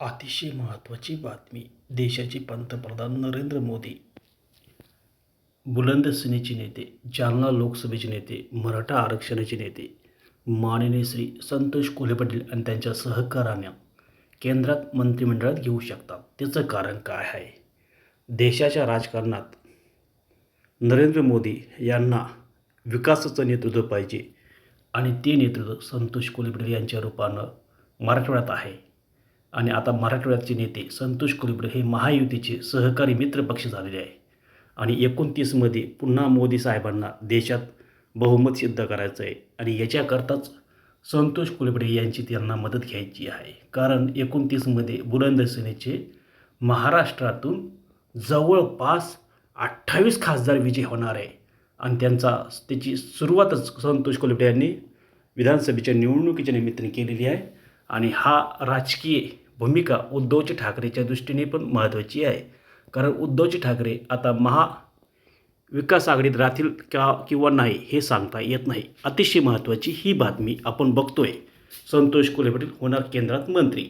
अतिशय महत्त्वाची बातमी देशाचे पंतप्रधान नरेंद्र मोदी बुलंद सेनेचे नेते जालना लोकसभेचे नेते मराठा आरक्षणाचे नेते माननीय श्री संतोष कोल्हे पाटील आणि त्यांच्या सहकार्याने केंद्रात मंत्रिमंडळात घेऊ शकतात. त्याचं कारण काय आहे? देशाच्या राजकारणात नरेंद्र मोदी यांना विकासाचं नेतृत्व पाहिजे आणि ते नेतृत्व संतोष कोल्हे पाटील यांच्या रूपानं मराठवाड्यात आहे. आणि आता मराठवाड्याचे नेते संतोष कुलबडे हे महायुतीचे सहकारी मित्र पक्ष झालेले आहे. आणि एकोणतीसमध्ये पुन्हा मोदी साहेबांना देशात बहुमत सिद्ध करायचं आहे. आणि याच्याकरताच संतोष कुलबडे यांची त्यांना मदत घ्यायची आहे. कारण एकोणतीसमध्ये बुलंद सेनेचे महाराष्ट्रातून जवळपास अठ्ठावीस खासदार विजय होणार आहे. आणि त्यांचा त्याची सुरुवातच संतोष कुलबडे यांनी विधानसभेच्या निवडणुकीच्या निमित्ताने केलेली आहे. आणि हा राजकीय भूमिका उद्धवजी ठाकरेच्या दृष्टीने पण महत्त्वाची आहे. कारण उद्धवजी ठाकरे आता महा विकास आघाडीत राहतील का किंवा नाही हे सांगता येत नाही. अतिशय महत्त्वाची ही बातमी आपण बघतोय. संतोष कुले पाटील होणार केंद्रात मंत्री.